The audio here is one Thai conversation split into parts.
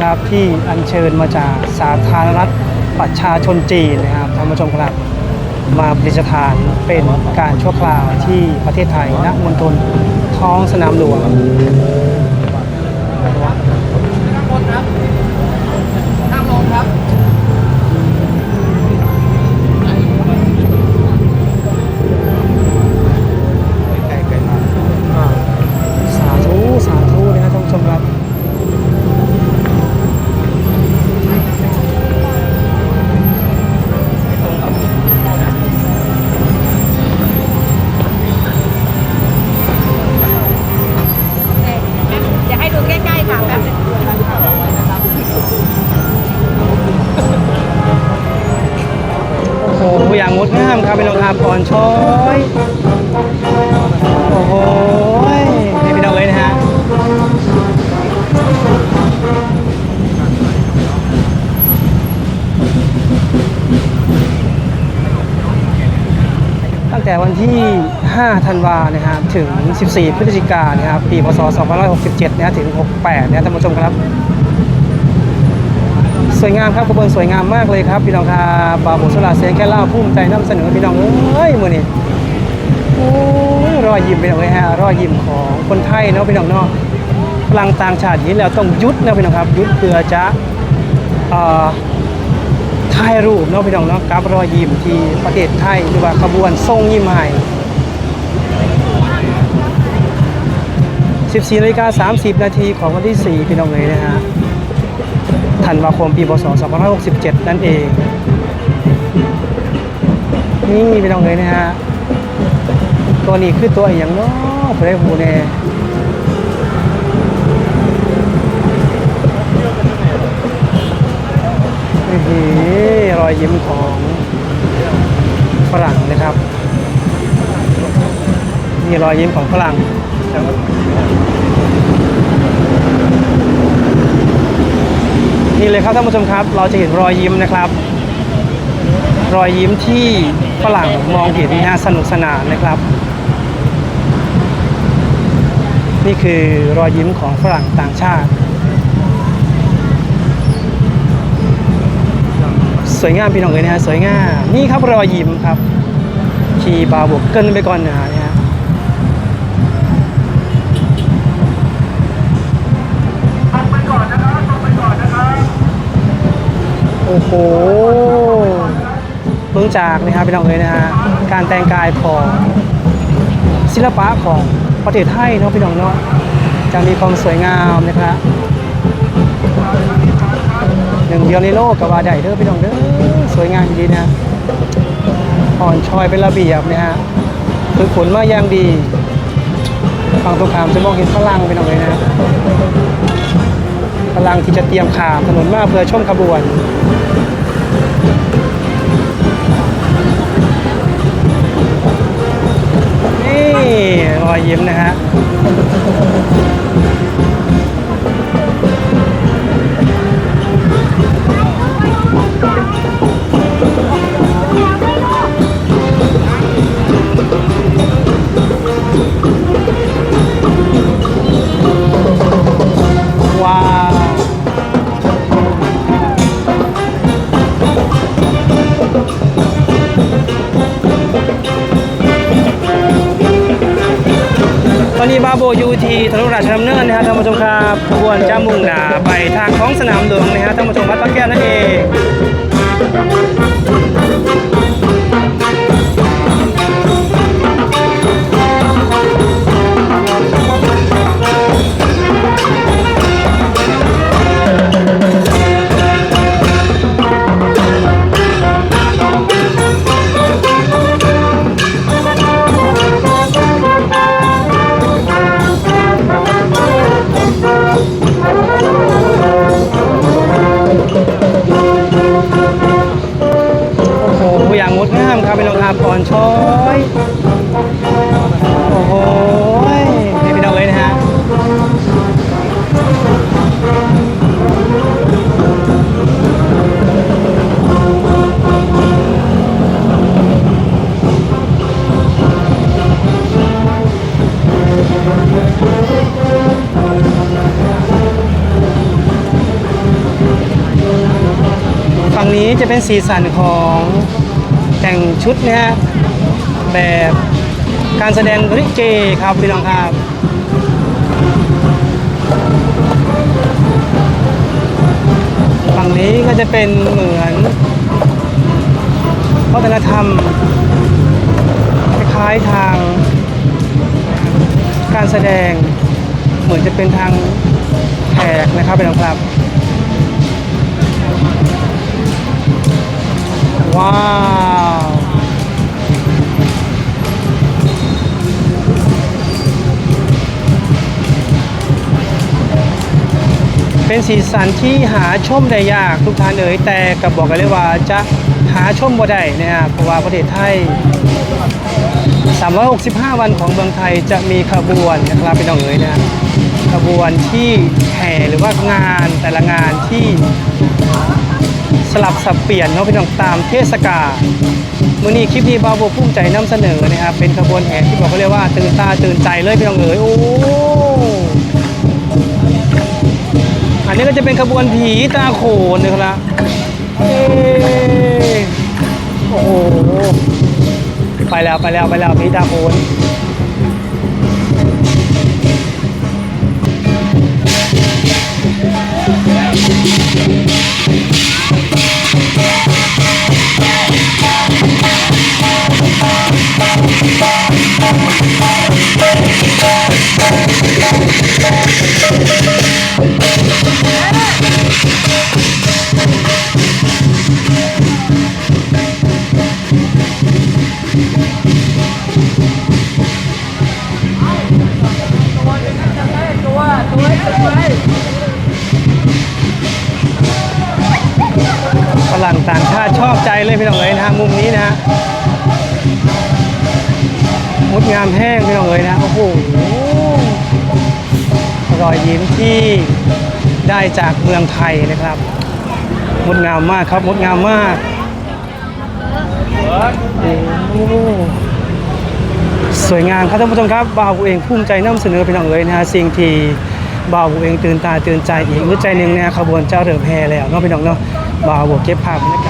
ครับที่อัญเชิญมาจากสาธารณรัฐประชาชนจีนนะครับท่านผู้ชมครับมาประดิษฐานเป็นการชั่วคราวที่ประเทศไทยณมณฑลท้องสนามหลวง 5 ธันวานะครับถึง 14 พฤศจิกายนนะครับปีพศ 2567นะถึง 68นะท่านผู้ชมครับ สวยงามครับขบวนสวยงามมากเลยครับพี่น้องครับบาบุสลาเสียงแค่เล่าภูมิใจนำเสนอพี่น้องเอ้ยมือนี่โอ้ยรอยยิ้มพี่น้องเลยฮะรอยยิ้มของคนไทยเนาะพี่น้องเนาะพลังต่างชาติเห็นแล้วต้องยุดนะพี่น้องครับยุดเพื่อจะเอ่อถ่ายรูปเนาะพี่น้องเนาะกับรอยยิ้มที่ประเทศไทยหรือว่าขบวนทรงยิ้มให้ 14นาฬิกา30 นาทีของวันที่ 4 พี่น้องเลยนะฮะธันวาคมปีพศ2567 นั่นเอง นี่พี่น้องเลยนะฮะ ตัวนี้คือตัวอย่างเนาะผู้ได้หูแน่อื้อหือรอยยิ้มของฝรั่งนะครับ นี่รอยยิ้มของฝรั่ง นี่เลยครับท่านผู้ชมครับ เราจะเห็นรอยยิ้มนะครับ รอยยิ้มที่ฝรั่งมองเห็นนะฮะสนุกสนานนะครับ นี่คือรอยยิ้มของฝรั่งต่างชาติ สวยงามพี่น้องเลยนะฮะสวยงามนี่ครับรอยยิ้มครับ ขี่บาบวกเกินไปก่อนนะฮะ โอ้โหเบื้องจากนะครับพี่น้องเอ๋ยนะฮะการแต่งกายของศิลปะของประเทศไทยเนาะพี่น้องเนาะจะมีความสวยงามนะครับหนึ่งเดียวในโลกกับว่าใดเด้อพี่น้องเด้อสวยงามดีนะอ่อนชอยเป็นระเบียบนะฮะคือขนมาอย่างดีฝั่งตรงข้ามจะมองเห็นฝรั่งพี่น้องเอ๋ยนะกำลังที่จะเตรียมขามถนนมาเพื่อชมขบวน อยยิ้มนะฮะ ยูที่ถนนราชดำเนินนะฮะท่านผู้ชมครับขบวนจะมุ่งหน้าไปทางท้องสนามหลวงนะฮะท่านผู้ชมวัดพระแก้วนั่นเอง สีสันของแต่งชุดนะฮะแบบการแสดงริเกครับพี่น้องครับฝั่งนี้ก็จะเป็นเหมือนวัฒนธรรมคล้ายทางการแสดงเหมือนจะเป็นทางแขกนะครับพี่น้องครับ ว้าวเป็นสีสันที่หาชมได้ยากทุกท่านเอ๋ยแต่ก็บอกกันเลยว่าจะหาชมบ่ได้นะฮะเพราะว่าประเทศไทย 365 วันของเมืองไทยจะมีขบวนนะครับพี่น้องเอ๋ยนะขบวนที่แห่หรือว่างานแต่ละงานที่ สลับสับเปลี่ยนเนาะพี่น้องตามเทศกาลมื่อนี้คลิปนี้บาวโบภูมิใจนำเสนอนะครับเป็นขบวนแห่ที่บอกเขาเรียกว่าตื่นตาตื่นใจเลยพี่น้องเอ๋ยโอ้อันนี้ก็จะเป็นขบวนผีตาโขนนะครับเอ๊ะโอ้โหไปแล้วไปแล้วไปแล้วผีตาโขน ฝรั่งต่างชาติชอบใจเลยพี่น้องเอ๋ยนะฮะมุมนี้นะฮะงดงามแห้งพี่น้องเอ๋ยนะโอ้โห รอยยิ้มที่ได้จากเมืองไทยนะครับงดงามมากครับงดงามมากสวยงามครับท่านผู้ชมครับบ่าวเองภูมิใจนำเสนอพี่น้องเอ๋ยนะฮะสิ่งที่บ่าวเองตื่นตาตื่นใจอีกรู้ใจหนึ่งเนี่ยขบวนเจ้าเรือแพแล้วเนาะพี่น้องเนาะบ่าวเก็บภาพบรรยากาศ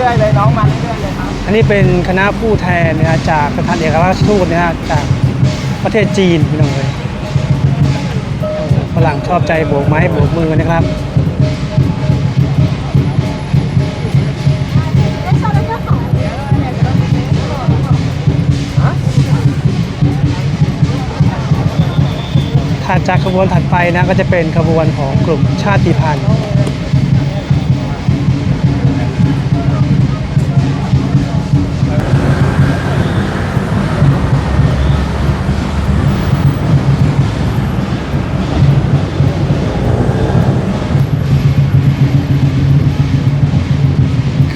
รื่อยๆเลยน้องมาเรื่อยๆเลยครับอันนี้เป็นคณะผู้แทนนะฮะจากประธานเอกอัครราชทูตนะฮะจากประเทศจีนพี่น้องเลยฝรั่งชอบใจโบกไม้โบกมือนะครับถัดจากขบวนถัดไปนะก็จะเป็นขบวนของกลุ่มชาติพันธุ์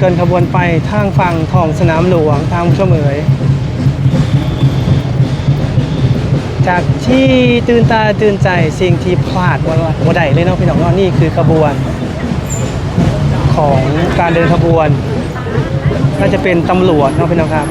เคลื่อนขบวนไปทางฝั่งทองสนามหลวงทางเฉมเอ๋ยจากที่ตื่นตาตื่นใจสิ่งที่พลาดวันวันใดเลยเนาะพี่น้องเนาะนี่คือขบวน ของการเดินขบวน น่าจะเป็นตำรวจเนาะพี่น้องครับ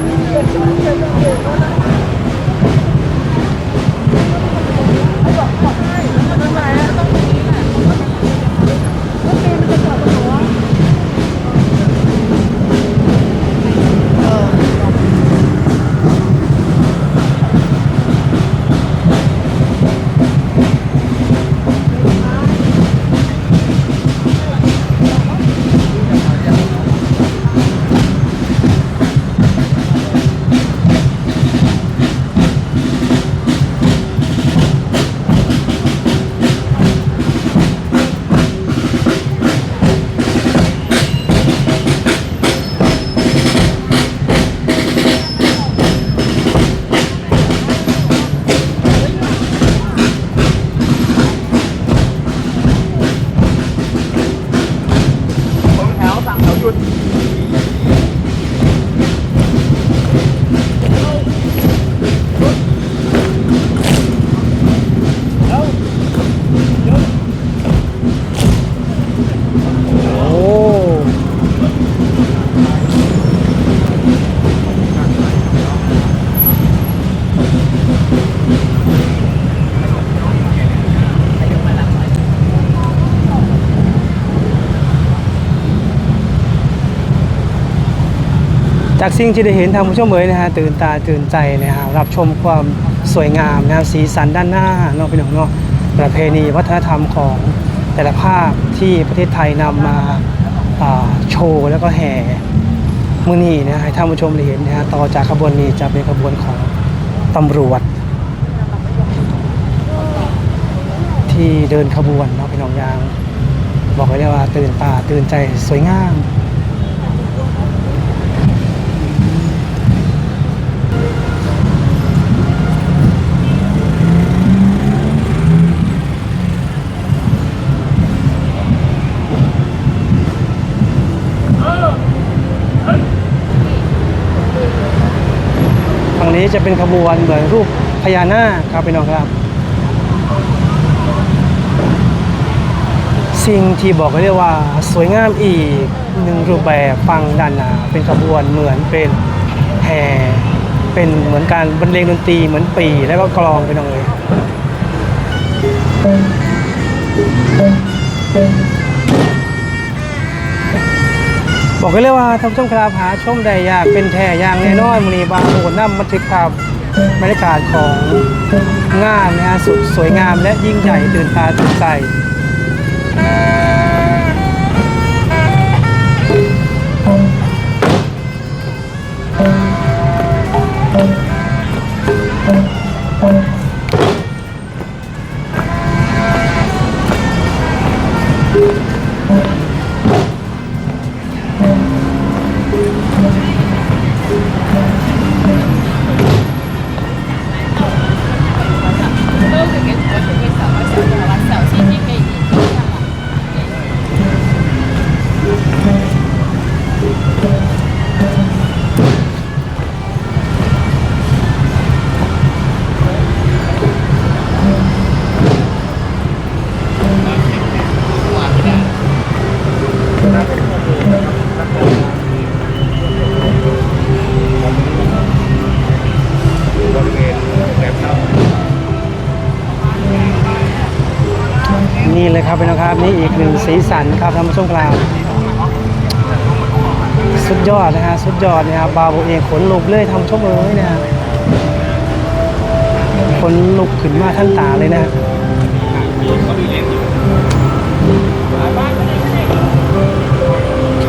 จากสิ่งที่ได้เห็นทางผู้ชมเอ๋ยนะฮะตื่นตาตื่นใจนะฮะรับชมความสวยงามนะฮะสีสันด้านหน้าเนาะพี่น้องเนาะประเพณีวัฒนธรรมของแต่ละภาคที่ประเทศไทยนำมาาโชว์แล้วก็แห่มือนี้นะฮะให้ท่านผู้ชมได้เห็นนะฮะต่อจากขบวนนี้จะเป็นขบวนของตำรวจ ที่เดินขบวนเนาะพี่น้องยาง บอกไว้เลยว่าตื่นตาตื่นใจสวยงาม นี้จะเป็นขบวนเหมือนรูปพญานาคครับพี่น้องครับ สิ่งที่บอกก็เรียกว่าสวยงามอีกหนึ่งรูปแบบฟังด้านหนาเป็นขบวนเหมือนเป็นแห่เป็นเหมือนการบรรเลงดนตรีเหมือนปีแล้วก็กลองไปน้องเลย บอกกันเลยว่าท่านผู้ชมครับหาชมได้ยากเป็นแท้อย่างแน่นอนมือนี้บางโหนำบันทึกภาพบรรยากาศของงานนะฮะสุดสวยงามและยิ่งใหญ่ตื่นตาตื่นใจ นี่เลยครับพี่น้องครับนี่อีกหนึ่งสีสันครับท่านผู้ชมครับสุดยอดนะฮะสุดยอดนะครับบาโบเองขนลุกเลยทำชมเลยนะฮะขนลุกขึ้นมาท่านตาเลยนะ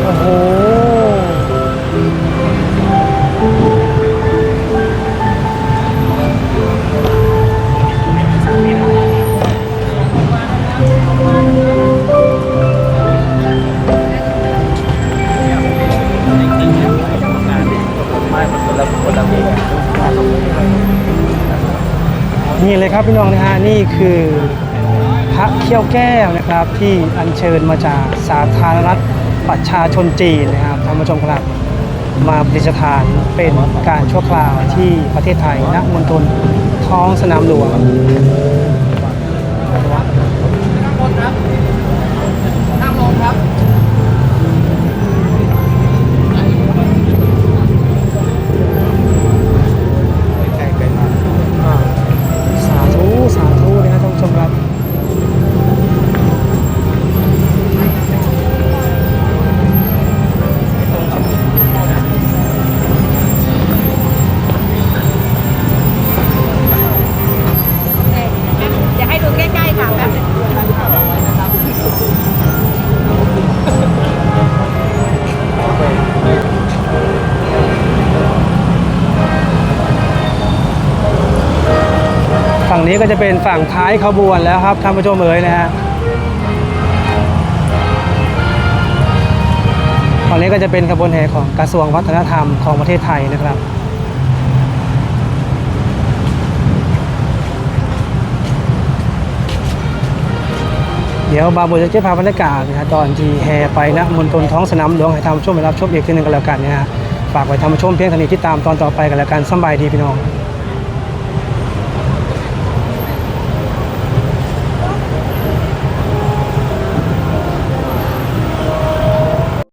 โอ้โห ครับพี่น้องนะฮะนี่คือพระเขี้ยวแก้วนะครับที่อัญเชิญมาจากสาธารณรัฐประชาชนจีนนะครับท่านผู้ชมครับมาประดิษฐานเป็นการชั่วคราวที่ประเทศไทยณมณฑลท้องสนามหลวง นี้ก็จะเป็นฝั่งท้ายขบวนแล้วครับท่านผู้ชมเอ๋ยนะฮะฝั่งนี้ก็จะเป็นขบวนแห่ของกระทรวงวัฒนธรรมของประเทศไทยนะครับเดี๋ยวบาบูจะเก็บภาพบรรยากาศนะตอนที่แห่ไปนะมณฑลท้องสนามหลวงให้ทำชมไปรับชมอีกทีหนึ่งกันแล้วกันนะฮะฝากไว้ทำชมเพียงเท่านี้ที่ตามตอนต่อไปกันแล้วกันสบายดีพี่น้อง